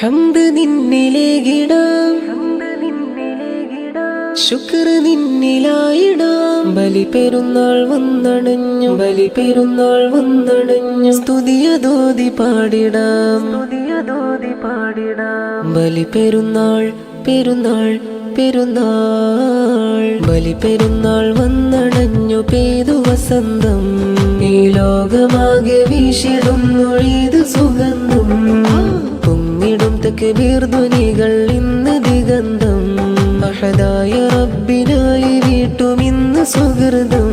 ഹംദ് നിന്നിലേകിടാം ശുക്ർ നിന്നിലായിടാം. ബലി പെരുന്നാൾ വന്നണഞ്ഞു. ബലി പെരുന്നാൾ വന്നണഞ്ഞു. സ്തുതിയതോതി പാടിടാം. സ്തുതിയതോതി പാടിടാം. ബലി പെരുന്നാൾ പെരുന്നാൾ പെരുന്നാൾ. ബലി പെരുന്നാൾ വന്നണഞ്ഞു. പെയ്തു വസന്തം. ഈ ലോകമാകെ വീശിടുന്നൊഴിതു സുഗന്ധം. പൊങ്ങിടും തെക്ക് ധ്വനികൾ ഇന്ന് ദിഗന്ധം. അഹദായ റബ്ബിനായി വീട്ടുമിന്ന് സുഹൃതം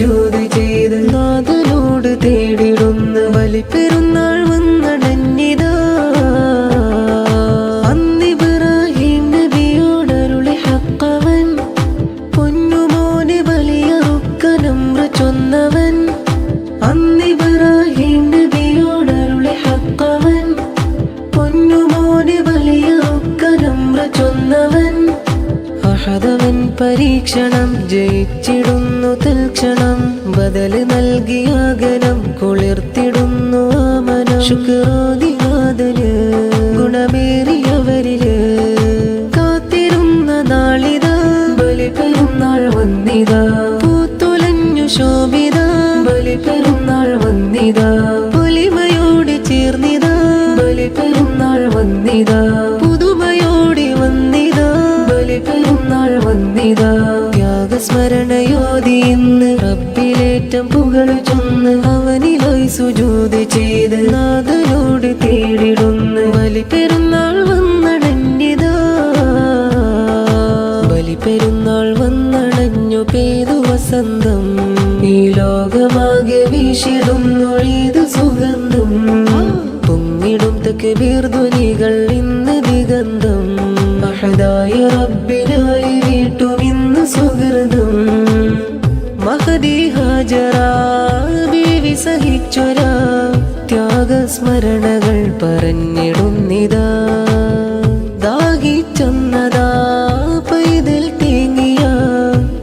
സുജൂത് ചെയ്ത് നാഥനോട് തേടിടുന്ന വലിപ്പെരുന്നാൾ പെരുന്നാൾ പരീക്ഷണം ജയിച്ചിടുന്നു തൽക്ഷണം. ബദൽ നൽകിയാകനം കുളിർത്തിടുന്നു ആമനം. ശുക്രോദിനാഥന് ഗുണമേറിയവരിൽ കാത്തിരുന്ന നാളിതാ. ബലി പെരുന്നാൾ വന്നിതാ. പൂത്തുലഞ്ഞു ശോഭിത ത്യാഗസ്മരണയോതി ഇന്ന് റബ്ബിലേറ്റം പുകൾ ചൊന്ന് അവനിലായി സുജൂത് ചെയ്ത് നാഥനോട് തേടിടുന്ന്. ബലി പെരുന്നാൾ വന്നടഞ്ഞിതാ. ബലി പെരുന്നാൾ വന്നടഞ്ഞു പെയ്തു വസന്തം. ഈ ലോകമാകെ വീശിടുന്നൊഴിതു സുഗന്ധം. പൊങ്ങിടും തെക്ക് വീർധ്വനികൾ ഇന്ന് ദിഗന്ധം. മഹദായ റബ്ബിനായി ത്യാഗസ്മരണകൾ പറഞ്ഞിടുന്നിതാ. ദാഹിച്ചെന്നതാ പൈതൽ തേങ്ങിയ.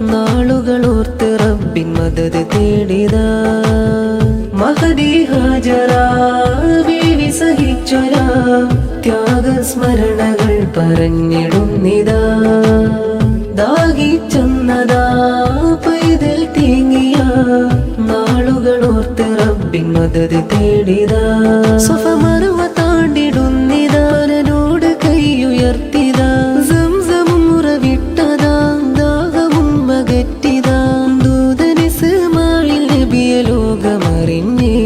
നാളുകൾ ഓർത്ത് റബ്ബിൻ മദത് തേടിതാ മഹദി ഹാജറ സഹിച്ചൊരാ. ത്യാഗസ്മരണകൾ പറഞ്ഞിടുന്നിതാ മദത് തേടിതാ സുഫമറുവ താണ്ടിടുന്നിതാരനോട് കൈയുയർത്തിതാ സംസമും ഉറവിട്ടതാ. ദാഹവും അകറ്റിതാ ദൂതനിസ്മായിൽ നബിയ ലോകമറിഞ്ഞേ.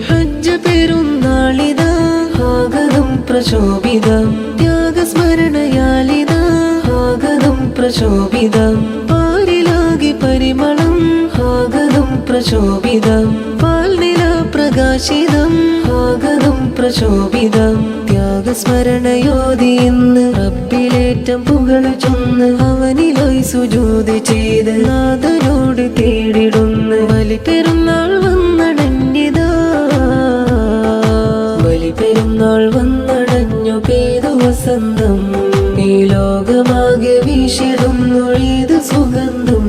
ഹജ്ജ പെരുന്നാളിതാ. ആഗതം പ്രശോഭിതം. ത്യാഗസ്മരണയാലിതാ ആഗതം പ്രശോഭിതം. പാരിലാകി പരിമളം. ആഗതം പ്രശോഭിതം. പാൽനില പ്രകാശിതം ആഗതം പ്രശോഭിതം ത്യാഗസ്മരണയോതി ഇന്ന് റബ്ബിലേറ്റം പുകൾ ചൊന്ന് അവനിലായി സുജോതി ചെയ്ത് നാഥനോട് തേടിടുന്ന് വലി പെരുന്നാൾ വന്നടഞ്ഞിത. വലി പെരുന്നാൾ വന്നടഞ്ഞു പേതു വസന്തം ഈ ലോകമാകെ വീശിടുന്നൊഴിതു സുഗന്ധം.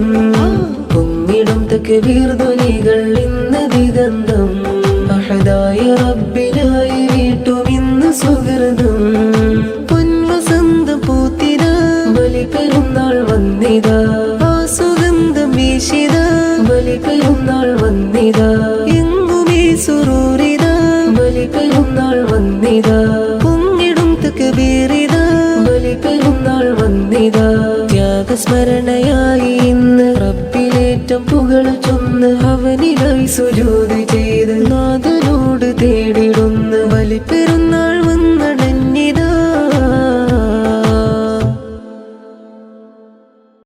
പൊങ്ങിടും തെക്ക് വീർതുനികൾ ഇന്ന് ദിഗന്ധം റബ്ബിനായി വീട്ടും ഇന്ന് സുഹൃതം പൊൻവസന്തം പൂത്തിര ബലി പെരുന്നാൾ വന്നിതാ. ആ സുഗന്ധം വീശിത ബലി പെരുന്നാൾ വന്നിതാ. എങ്ങുമേ സുറൂരിത ബലി പെരുന്നാൾ വന്നിതാ. പൊങ്ങിടും തെക്ക് ബീറിത ബലി പെരുന്നാൾ വന്നിതാ. ത്യാഗസ്മരണയായി ഇന്ന് റബ്ബിലേറ്റം പുകൾ ചൊന്ന് അവനിലായി സുജോതി ചെയ്ത് നാഥനോട് തേടിടുന്ന് ബലി പെരുന്നാൾ വന്നടഞ്ഞ